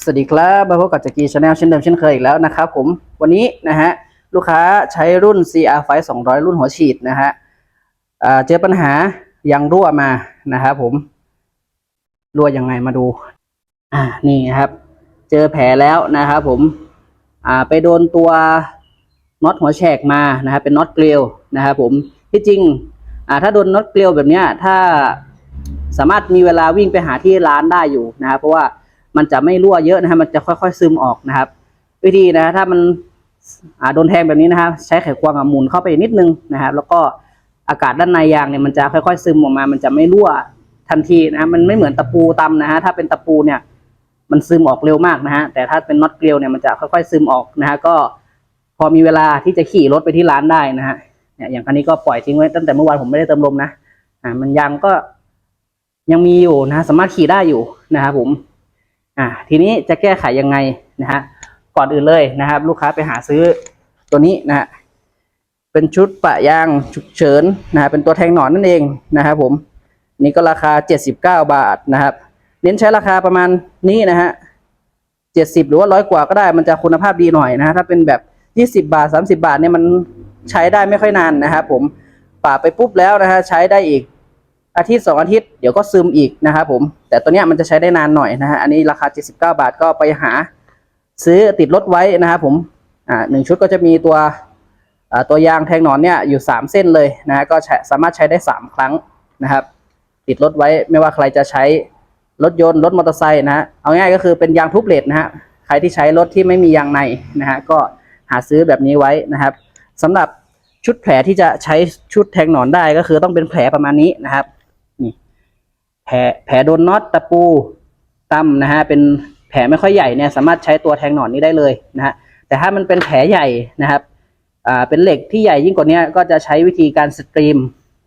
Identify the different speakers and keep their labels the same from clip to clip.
Speaker 1: สวัสดีครับมาพบกับจักรีชาแนลเช่นเดิมเช่นเคยอีกแล้วนะครับผมวันนี้นะฮะลูกค้าใช้รุ่น CR ไฟ200 รุ่นหัวฉีดนะฮะเจอปัญหายางรั่วมานะครับผม รั่วยังไงมาดู อ่านี่นะครับ เจอแผลแล้วนะครับผม อ่าไปโดนตัวน็อตหัวแฉกมานะครับเป็นน็อตเกลียวนะครับผมที่จริง อ่าถ้าโดนน็อตเกลียวแบบเนี้ยถ้าสามารถมีเวลาวิ่งไปหาที่ร้านได้อยู่นะครับเพราะว่า มันจะไม่รั่วเยอะนะครับมันจะค่อยๆซึมออกนะครับ วิธีนะถ้ามันโดนแทงแบบนี้นะครับใช้ไขควงหมุนเข้าไปนิดนึงนะครับ แล้วก็อากาศด้านในยางเนี่ยมันจะค่อยๆซึมออกมา มันจะไม่รั่วทันทีนะมันไม่เหมือนตะปูตำนะฮะถ้าเป็นตะปูเนี่ยมันซึมออกเร็วมากนะฮะแต่ถ้าเป็นน็อตเกลียวเนี่ยมันจะค่อยๆซึมออกนะฮะก็พอมีเวลาที่จะขี่รถไปที่ร้านได้นะฮะเนี่ยอย่างคันนี้ก็ปล่อยทิ้งไว้ตั้งแต่เมื่อวานผมไม่ได้เติมลมนะอ่ามันยางก็ยังมีอยู่นะ สามารถขี่ได้อยู่นะครับผม อ่าทีนี้จะแก้ไขยังไงนะฮะก่อนอื่นเลยนะครับ ลูกค้าไปหาซื้อตัวนี้นะฮะเป็นชุดปะยางฉุกเฉินนะฮะเป็นตัวแทงหนอนนั่นเองนะครับผมนี่ก็ราคา 79 บาทนะครับ เน้นใช้ราคาประมาณนี้นะฮะ70 หรือว่าร้อยกว่าก็ได้มันจะคุณภาพดีหน่อยนะฮะถ้าเป็นแบบ 20 บาท 30 บาทเนี่ยมันใช้ได้ไม่ค่อยนานนะครับผมปะไปปุ๊บแล้วนะฮะใช้ได้อีก อาทิตย์สองอาทิตย์เดี๋ยวก็ซึมอีกนะครับผม แต่ตัวเนี้ยมันจะใช้ได้นานหน่อยนะฮะอันนี้ราคา 79 บาทก็ไปหา ซื้อติดรถไว้นะครับผมอ่าหนึ่งชุดก็จะมีตัวอ่าตัวยางแทงหนอนเนี่ยอยู่ 3 เส้นเลยนะฮะก็ใช้สามารถใช้ได้ 3 ครั้งนะครับ ติดรถไว้ไม่ว่าใครจะใช้รถยนต์รถมอเตอร์ไซค์นะฮะเอาง่ายก็คือเป็นยางทุบเลดนะฮะใครที่ใช้รถที่ไม่มียางในนะฮะก็หาซื้อแบบนี้ไว้นะครับสำหรับชุดแผลที่จะใช้ชุดแทงหนอนได้ก็คือต้องเป็นแผลประมาณนี้นะครับ แผลแผลโดนน็อตตะปูตั้มนะฮะเป็นแผลไม่ค่อยใหญ่เนี่ยสามารถใช้ตัวแทงหนอนนี้ได้เลยนะฮะแต่ถ้ามันเป็นแผลใหญ่นะครับอ่าเป็นเหล็กที่ใหญ่ยิ่งกว่านี้ก็จะใช้วิธีการสตรีม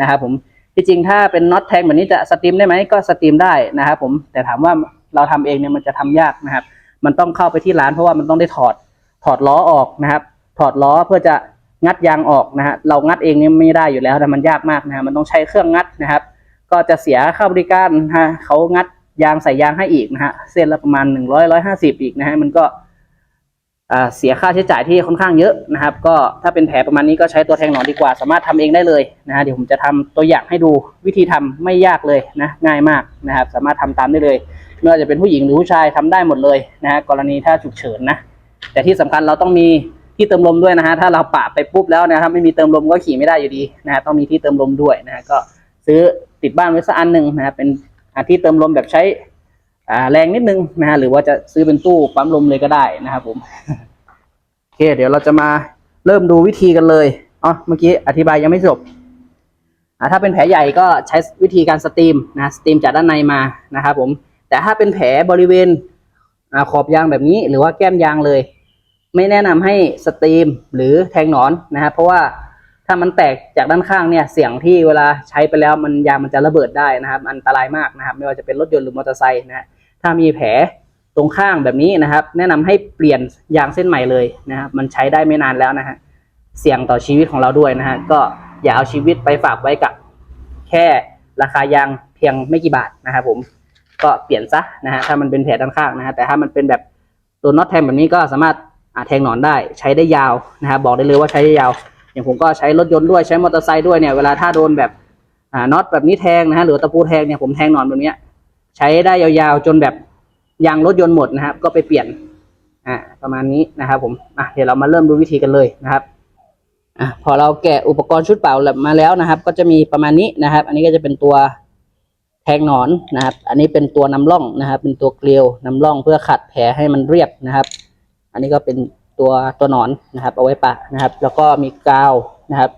Speaker 1: นะครับผมที่จริงถ้าเป็นน็อตแทงแบบนี้จะสตรีมได้ไหมก็สตรีมได้นะครับผมแต่ถามว่าเราทำเองเนี่ยมันจะทำยากนะครับ มันต้องเข้าไปที่ร้านเพราะว่ามันต้องได้ถอดถอดล้อออกนะครับ ถอดล้อเพื่อจะงัดยางออกนะฮะเรางัดเองนี่ไม่ได้อยู่แล้วแต่มันยากมากนะฮะมันต้องใช้เครื่องงัดนะครับ ก็จะเสียค่าบริการนะฮะเขางัดยางใส่ยางให้อีกนะฮะเส้นละประมาณหนึ่งร้อยร้อยห้าสิบอีกนะฮะมันก็เสียค่าใช้จ่ายที่ค่อนข้างเยอะนะครับ ก็ถ้าเป็นแผลประมาณนี้ก็ใช้ตัวแทงหนอนดีกว่า สามารถทำเองได้เลยนะฮะเดี๋ยวผมจะทำตัวอย่างให้ดูวิธีทำไม่ยากเลยนะง่ายมากนะครับ สามารถทำตามได้เลยไม่ว่าจะเป็นผู้หญิงหรือผู้ชายทำได้หมดเลยนะฮะกรณีถ้าฉุกเฉินนะแต่ที่สำคัญเราต้องมีที่เติมลมด้วยนะฮะถ้าเราปะไปปุ๊บแล้วนะถ้าไม่มีเติมลมก็ขี่ไม่ได้อยู่ดีนะฮะต้องมีที่เติมลมด้วยนะฮะก็ ซื้อติดบ้านไว้สักอันหนึ่งนะฮะเป็นอาที่เติมลมแบบใช้แรงนิดนึงนะฮะหรือว่าจะซื้อเป็นตู้ปั๊มลมเลยก็ได้นะครับผมโอเค เดี๋ยวเราจะมาเริ่มดูวิธีกันเลยอ๋อเมื่อกี้อธิบายยังไม่จบถ้าเป็นแผลใหญ่ก็ใช้วิธีการสตรีมนะสตรีมจากด้านในมานะครับผมแต่ถ้าเป็นแผลบริเวณอขอบยางแบบนี้ หรือว่าแก้มยางเลย ไม่แนะนำให้สตรีมหรือแทงหนอนนะครับเพราะว่า ถ้ามันแตกจากด้านข้างเนี่ยเสียงที่เวลาใช้ไปแล้วมันยางมันจะระเบิดได้นะครับ อันตรายมากนะครับ ไม่ว่าจะเป็นรถยนต์หรือมอเตอร์ไซค์นะฮะถ้ามีแผลตรงข้างแบบนี้นะครับ แนะนำให้เปลี่ยนยางเส้นใหม่เลยนะครับมันใช้ได้ไม่นานแล้วนะฮะเสี่ยงต่อชีวิตของเราด้วยนะฮะก็อย่าเอาชีวิตไปฝากไว้กับแค่ราคายางเพียงไม่กี่บาทนะครับผมก็เปลี่ยนซะนะฮะถ้ามันเป็นแผลด้านข้างนะฮะแต่ถ้ามันเป็นแบบตัวน็อตแทงแบบนี้ก็สามารถอาแทงหนอนได้ใช้ได้ยาวนะครับบอกได้เลยว่าใช้ได้ยาว อย่างผมก็ใช้รถยนต์ด้วยใช้มอเตอร์ไซค์ด้วยเนี่ยเวลาถ้าโดนแบบอ่าน็อตแบบนี้แทงนะฮะหรือตะปูแทงเนี่ยผมแทงหนอนแบบนี้ใช้ได้ยาวๆจนแบบยางรถยนต์หมดนะครับ ก็ไปเปลี่ยนอ่าประมาณนี้นะครับ ผมอะเดี๋ยวเรามาเริ่มดูวิธีกันเลยนะครับอะพอเราแกะอุปกรณ์ชุดเปล่ามาแล้วนะครับ ก็จะมีประมาณนี้นะครับ อันนี้ก็จะเป็นตัวแทงหนอนนะครับ อันนี้เป็นตัวนำร่องนะครับ เป็นตัวเกลียวนำร่องเพื่อขัดแผลให้มันเรียบนะครับ อันนี้ก็เป็น ตัวตัวหนอนนะครับเอาไว้ปะนะครับ แล้วก็มีกาวนะครับ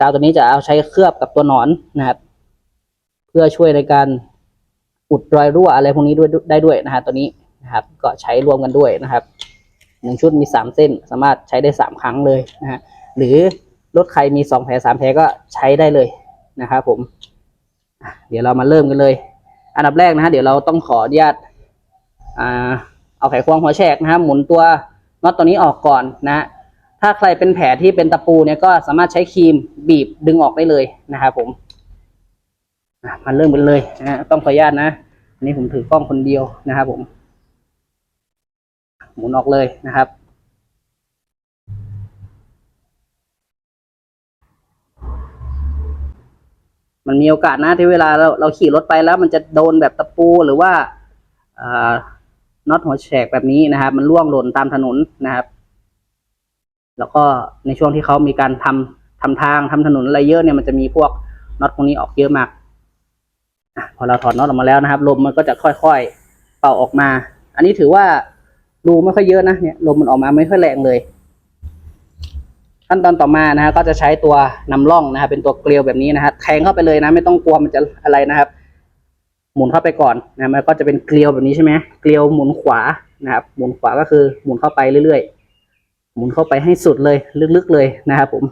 Speaker 1: กาวตัวนี้จะเอาใช้เคลือบกับตัวหนอนนะครับ เพื่อช่วยในการอุดรอยรั่วอะไรพวกนี้ด้วยได้ด้วยนะฮะตัวนี้นะครับ ก็ใช้รวมกันด้วยนะครับหนึ่งชุดมีสามเส้น สามารถใช้ได้สามครั้งเลยนะฮะหรือรถใครมีสองแผลสามแผลก็ใช้ได้เลยนะครับผมเดี๋ยวเรามาเริ่มกันเลย อันดับแรกนะฮะเดี๋ยวเราต้องขออนุญาตอ่าเอาไขควงหัวแฉกนะฮะหมุนตัว น็อตตัวนี้ออกก่อนนะ ถ้าใครเป็นแผลที่เป็นตะปูเนี่ยก็สามารถใช้ครีมบีบดึงออกได้เลยนะครับผมอะมาเริ่มกันเลยนะต้องขออนุญาตนะอันนี้ผมถือกล้องคนเดียวนะครับผม หมุนออกเลยนะครับ มันมีโอกาสนะที่เวลาเราเราขี่รถไปแล้ว มันจะโดนแบบตะปูหรือว่า น็อตหัวแฉกแบบนี้นะครับ มันร่วงหล่นตามถนนนะครับ แล้วก็ในช่วงที่เขามีการทำทำทางทำถนนอะไรเยอะเนี่ยมันจะมีพวกน็อตพวกนี้ออกเยอะมากอพอเราถอดน็อตออกมาแล้วนะครับ ลมมันก็จะค่อยๆเป่าออกมา อันนี้ถือว่ารูไม่ค่อยเยอะนะเนี่ยลมมันออกมาไม่ค่อยแรงเลยขั้นตอนต่อมานะฮะก็จะใช้ตัวนำร่องนะครับเป็นตัวเกลียวแบบนี้นะฮะแทงเข้าไปเลยนะ ไม่ต้องกลัวมันจะอะไรนะครับ หมุนเข้าไปก่อนนะมันก็จะเป็นเกลียวแบบนี้ใช่ไหมเกลียวหมุนขวานะครับ หมุนขวาก็คือหมุนเข้าไปเรื่อยๆ หมุนเข้าไปให้สุดเลยลึกๆเลยนะครับผม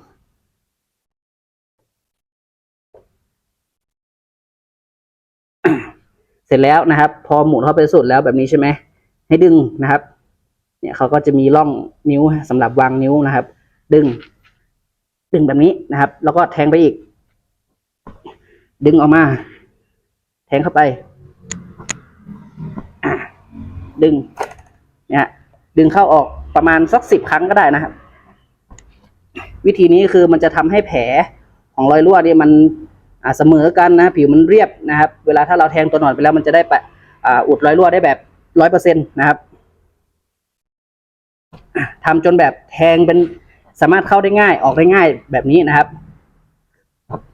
Speaker 1: เสร็จแล้วนะครับ พอหมุนเข้าไปสุดแล้วแบบนี้ใช่ไหมให้ดึงนะครับ เนี่ยเขาก็จะมีร่องนิ้วสำหรับวางนิ้วนะครับ ดึง ดึงแบบนี้นะครับ แล้วก็แทงไปอีก ดึงออกมา แทงเข้าไป ดึงเนี่ยดึงเข้าออกประมาณสักสิบครั้งก็ได้นะครับ วิธีนี้คือมันจะทำให้แผลของรอยรั่วเนี่ยมันอ่าเสมอกันนะผิวมันเรียบนะครับ เวลาถ้าเราแทงตัวหนอนไปแล้วมันจะได้ปะอุดรอยรั่วได้แบบร้อยเปอร์เซ็นต์นะครับทำจนแบบแทงเป็นสามารถเข้าได้ง่าย ออกได้ง่ายแบบนี้นะครับ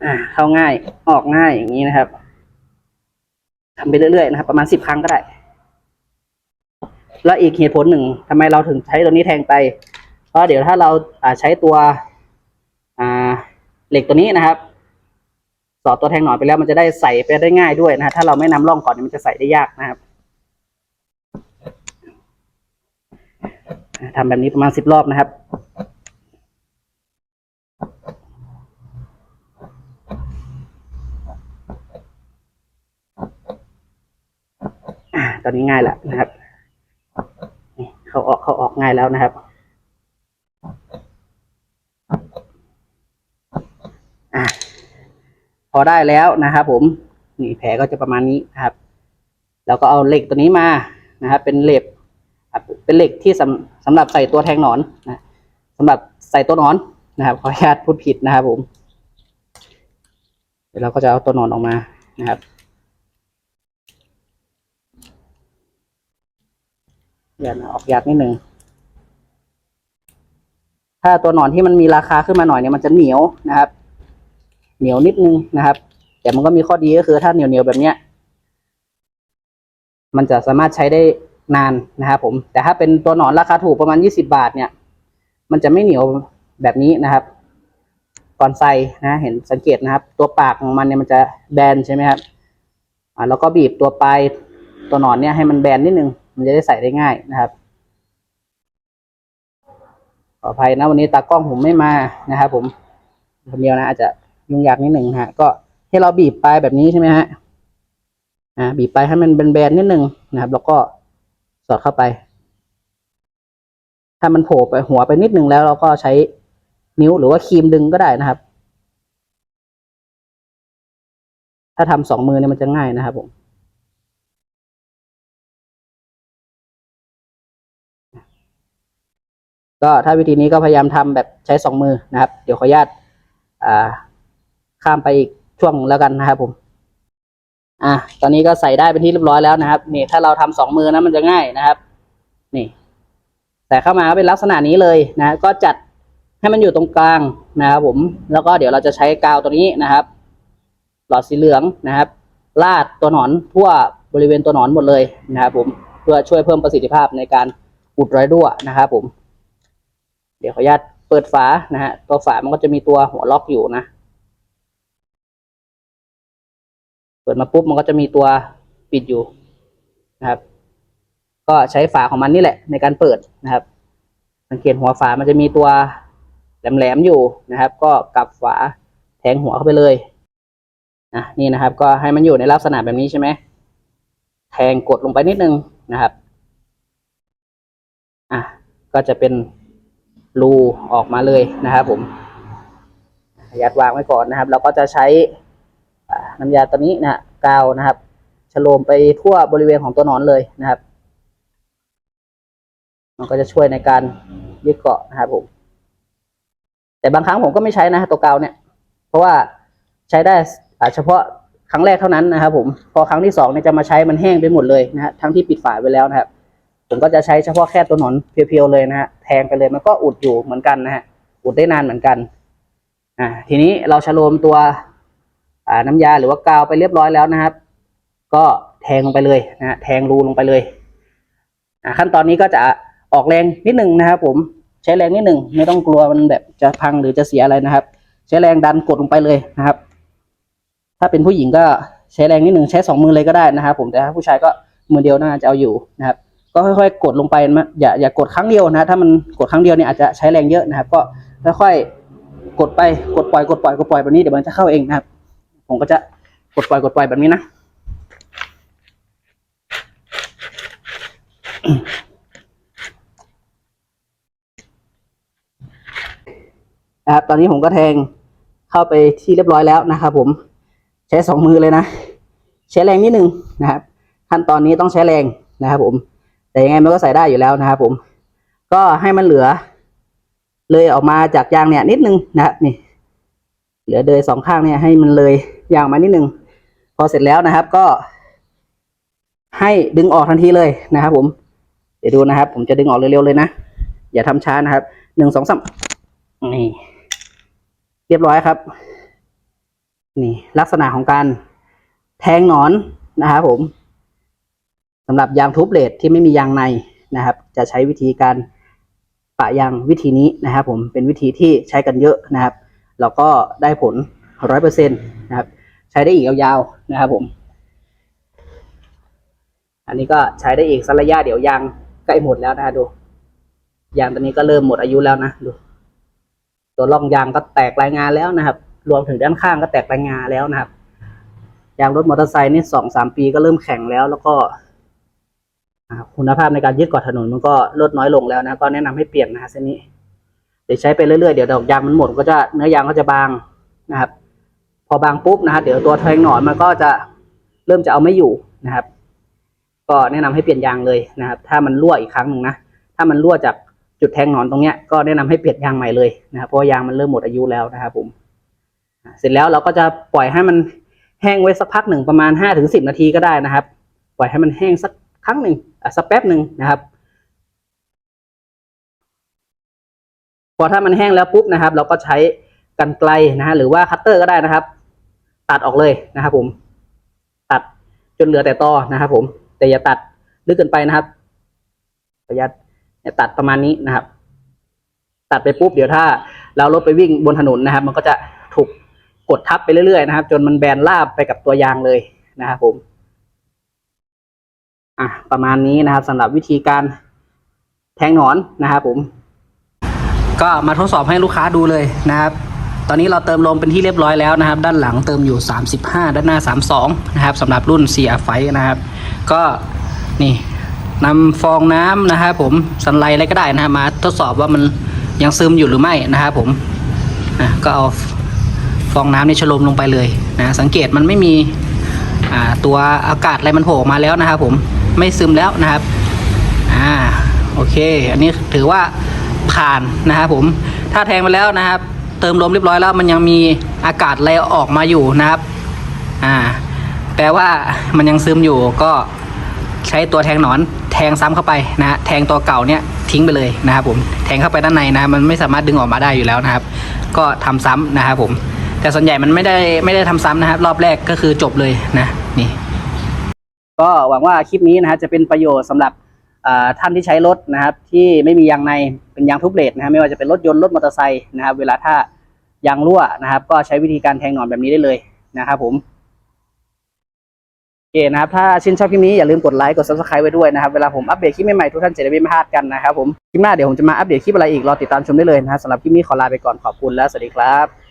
Speaker 1: อ่าเข้าง่ายออกง่ายอย่างนี้นะครับ ทำไปเรื่อยๆนะครับ ประมาณสิบครั้งก็ได้ แล้วอีกเหตุผลหนึ่งทำไมเราถึงใช้ตัวนี้แทงไปเพราะเดี๋ยวถ้าเราอ่าใช้ตัวอ่าเหล็กตัวนี้นะครับ สอดตัวแทงหนอนไปแล้วมันจะได้ใส่ไปได้ง่ายด้วยนะฮะถ้าเราไม่นำร่องก่อนมันจะใส่ได้ยากนะครับอ่าทำแบบนี้ประมาณสิบรอบนะครับ ตอนนี้ง่ายแล้วนะครับเขาออกเขาออกง่ายแล้วนะครับอพอได้แล้วนะครับผมนี่แผลก็จะประมาณนี้นะครับแล้วก็เอาเหล็กตัวนี้มานะครับ เป็นเหล็กเป็นเหล็กที่สำสำหรับใส่ตัวแทงหนอนนะสำหรับใส่ตัวหนอนนะครับขออนุญาตพูดผิดนะครับผมเดี๋ยวเราก็จะเอาตัวหนอนออกมานะครับ อย่าออกยากนิดนึงถ้าตัวหนอนที่มันมีราคาขึ้นมาหน่อยเนี่ยมันจะเหนียวนะครับ เหนียวนิดนึงนะครับ แต่มันก็มีข้อดีก็คือถ้าเหนียวเหนียวแบบเนี้ย มันจะสามารถใช้ได้นานนะครับผม แต่ถ้าเป็นตัวหนอนราคาถูกประมาณยี่สิบาทเนี่ย มันจะไม่เหนียวแบบนี้นะครับ ก่อนใส่นะเห็นสังเกตนะครับ ตัวปากของมันเนี่ยมันจะแบนใช่ไหมครับอ่าแล้วก็บีบตัวปลายตัวหนอนเนี่ยให้มันแบนนิดนึง มันจะได้ใส่ได้ง่ายนะครับ ขออภัยนะวันนี้ตากล้องผมไม่มานะครับผมคนเดียวนะอาจจะยุ่งยากนิดหนึ่งนะฮะ ก็ให้เราบีบปลายแบบนี้ใช่ไหมฮะอ่าบีบปลายให้มันแบนๆนิดหนึ่งนะครับ แล้วก็สอดเข้าไป ถ้ามันโผล่ไปหัวไปนิดหนึ่งแล้วเราก็ใช้นิ้วหรือว่าครีมดึงก็ได้นะครับ ถ้าทำสองมือเนี่ยมันจะง่ายนะครับผม ก็ถ้าวิธีนี้ก็พยายามทำแบบใช้สองมือนะครับ เดี๋ยวขออนุญาตข้ามไปอีกช่วงแล้วกันนะครับผม อะตอนนี้ก็ใส่ได้เป็นที่เรียบร้อยแล้วนะครับ นี่ถ้าเราทำสองมือนะมันจะง่ายนะครับ นี่ใส่เข้ามาก็เป็นลักษณะนี้เลยนะ ก็จัดให้มันอยู่ตรงกลางนะครับผม แล้วก็เดี๋ยวเราจะใช้กาวตัวนี้นะครับ หลอดสีเหลืองนะครับลาดตัวหนอนทั่วบริเวณตัวหนอนหมดเลยนะครับผม เพื่อช่วยเพิ่มประสิทธิภาพในการอุดรอยรั่วนะครับผม เดี๋ยวขออนุญาตเปิดฝานะฮะตัวฝามันก็จะมีตัวหัวล็อกอยู่นะ เปิดมาปุ๊บมันก็จะมีตัวปิดอยู่นะครับ ก็ใช้ฝาของมันนี่แหละ ในการเปิดนะครับ สังเกตหัวฝามันจะมีตัวแหลมๆอยู่นะครับ ก็กลับฝาแทงหัวเข้าไปเลยอะนี่นะครับ ก็ให้มันอยู่ในลักษณะแบบนี้ใช่ไหมแทงกดลงไปนิดนึงนะครับ อะก็จะเป็น รูออกมาเลยนะครับผมยัดวางไว้ก่อนนะครับ เราก็จะใช้น้ำยาตัวนี้นะกาวนะครับฉโลมไปทั่วบริเวณของตัวหนอนเลยนะครับ มันก็จะช่วยในการยึดเกาะนะครับผม แต่บางครั้งผมก็ไม่ใช้นะตัวกาวเนี่ย เพราะว่าใช้ได้เฉพาะครั้งแรกเท่านั้นนะครับผม พอครั้งที่สองเนี่ยจะมาใช้มันแห้งไปหมดเลยนะฮะทั้งที่ปิดฝาไว้แล้วนะครับ ผมก็จะใช้เฉพาะแค่ตัวหนอนเพียวๆเลยนะฮะแทงไปเลยมันก็อุดอยู่เหมือนกันนะฮะอุดได้นานเหมือนกันอ่าทีนี้เราชโลมตัวอ่าน้ำยาหรือว่ากาวไปเรียบร้อยแล้วนะครับ ก็แทงลงไปเลยนะฮะแทงรูลงไปเลยอ่าขั้นตอนนี้ก็จะออกแรงนิดหนึ่งนะครับผมใช้แรงนิดหนึ่งไม่ต้องกลัวมันแบบจะพังหรือจะเสียอะไรนะครับ ใช้แรงดันกดลงไปเลยนะครับ ถ้าเป็นผู้หญิงก็ใช้แรงนิดหนึ่งใช้สองมือเลยก็ได้นะครับ ผมแต่ถ้าผู้ชายก็มือเดียวน่าจะเอาอยู่นะครับ ก็ค่อยๆ กดลงไปนะอย่าอย่ากดครั้งเดียวนะ ถ้ามันกดครั้งเดียวเนี่ยอาจจะใช้แรงเยอะนะครับ ก็ค่อยๆกดไปกดปล่อยกดปล่อยกดปล่อยแบบนี้เดี๋ยวมันจะเข้าเองนะครับ ผมก็จะกดปล่อยกดปล่อยแบบนี้นะนะครับตอนนี้ผมก็แทงเข้าไปที่เรียบร้อยแล้วนะครับผมใช้สองมือเลยนะ ใช้แรงนิดนึงนะครับ ขั้นตอนนี้ต้องใช้แรงนะครับผม แต่ยังไงมันก็ใส่ได้อยู่แล้วนะครับผม ก็ให้มันเหลือ เลยออกมาจากยางเนี่ย นิดนึงนะครับนี่ เหลือเดยสองข้างเนี่ยให้มันเลยยางมานิดนึง พอเสร็จแล้วนะครับก็ ให้ดึงออกทันทีเลยนะครับผม เดี๋ยวดูนะครับ ผมจะดึงออกเร็วๆเลยนะ อย่าทำช้านะครับหนึ่งสองสามนี่เรียบร้อยครับ นี่ลักษณะของการแทงหนอนนะครับผม สำหรับยางทูบเลดที่ไม่มียางในนะครับ จะใช้วิธีการปะยางวิธีนี้นะครับ ผมเป็นวิธีที่ใช้กันเยอะนะครับแล้วก็ได้ผลร้อยเปอร์เซ็นตนะครับ ใช้ได้อีกยาวๆนะครับผม อันนี้ก็ใช้ได้อีกสักระยะเดี๋ยวยางใกล้หมดแล้วนะฮะดูยางตัวนี้ก็เริ่มหมดอายุแล้วนะดู ตัวร่องยางก็แตกรายงานแล้วนะครับ รวมถึงด้านข้างก็แตกรายงานแล้วนะครับยางรถมอเตอร์ไซค์นี่สองสามปีก็เริ่มแข็งแล้ว แล้วก็ คุณภาพในการยึดเกาะถนนมันก็ลดน้อยลงแล้วนะก็แนะนำให้เปลี่ยนนะฮะเส้นนี้ เดี๋ยวใช้ไปเรื่อยๆเดี๋ยวดอกยางมันหมดก็จะเนื้อยางก็จะบางนะครับ พอบางปุ๊บนะครับเดี๋ยวตัวแทงหนอนมันก็จะเริ่มจะเอาไม่อยู่นะครับ ก็แนะนำให้เปลี่ยนยางเลยนะครับ ถ้ามันรั่วอีกครั้งหนึ่งนะถ้ามันรั่วจากจุดแทงหนอนตรงเนี้ยก็แนะนำให้เปลี่ยนยางใหม่เลยนะครับเพราะยางมันเริ่มหมดอายุแล้วนะครับผมเสร็จแล้วเราก็จะปล่อยให้มันแห้งไว้สักพักหนึ่งประมาณห้าถึงสิบนาทีก็ได้นะครับ ปล่อยให้มันแห้งสัก ครั้งหนึ่งสักแป๊บหนึ่งนะครับ พอถ้ามันแห้งแล้วปุ๊บนะครับ เราก็ใช้กันไกลนะฮะหรือว่าคัตเตอร์ก็ได้นะครับ ตัดออกเลยนะครับผม ตัดจนเหลือแต่ตอนะครับ ผม แต่อย่าตัดลึกเกินไปนะครับประหยัดตัดประมาณนี้นะครับ ตัดไปปุ๊บเดี๋ยวถ้า เรารถไปวิ่งบนถนนนะครับ มันก็จะถูกกดทับไปเรื่อยๆนะครับ จนมันแบนราบไปกับตัวยางเลยนะครับผม อะประมาณนี้นะครับสำหรับวิธีการแทงหนอนนะครับผม ก็มาทดสอบให้ลูกค้าดูเลยนะครับ ตอนนี้เราเติมลมเป็นที่เรียบร้อยแล้วนะครับ ด้านหลังเติมอยู่ 35 ด้านหน้า 32 นะครับสำหรับรุ่น CR ไฟนะครับ ก็นี่นำฟองน้ำนะครับผมสันไลอะไรก็ได้นะครับมาทดสอบว่ามันยังซึมอยู่หรือไม่นะครับผมอะก็เอาฟองน้ำนี่ชโลมลงไปเลยนะสังเกตมันไม่มีอ่าตัวอากาศอะไรมันโผล่ออกมาแล้วนะครับผม ไม่ซึมแล้วนะครับอ่าโอเค อันนี้ถือว่าผ่านนะครับผมถ้าแทงไปแล้วนะครับ เติมลมเรียบร้อยแล้วมันยังมีอากาศอะไรออกมาอยู่นะครับอ่าแปลว่ามันยังซึมอยู่ก็ใช้ตัวแทงหนอนแทงซ้ำเข้าไปนะฮะแทงตัวเก่าเนี่ยทิ้งไปเลยนะครับผมแทงเข้าไปด้านในนะมันไม่สามารถดึงออกมาได้อยู่แล้วนะครับ ก็ทำซ้ำนะครับผมแต่ส่วนใหญ่มันไม่ได้ไม่ได้ทำซ้ำนะครับ รอบแรกก็คือจบเลยนะนี่ ก็หวังว่าคลิปนี้นะฮะจะเป็นประโยชน์สำหรับท่านที่ใช้รถนะครับ ที่ไม่มียางในเป็นยางทุบเลทนะฮะไม่ว่าจะเป็นรถยนต์รถมอเตอร์ไซค์นะครับ เวลาถ้ายางรั่วนะครับ ก็ใช้วิธีการแทงหนอนแบบนี้ได้เลยนะครับผมโอเคนะครับถ้าชื่นชอบคลิปนี้อย่าลืมกดไลค์กด subscribe ไว้ด้วยนะครับเวลาผมอัปเดตคลิปใหม่ๆทุกท่านจะได้ไม่พลาดกันนะครับผมคลิปหน้าเดี๋ยวผมจะมาอัปเดตคลิปอะไรอีกรอติดตามชมได้เลยนะครับสำหรับคลิปนี้ขอลาไปก่อนขอบคุณและสวัสดีครับ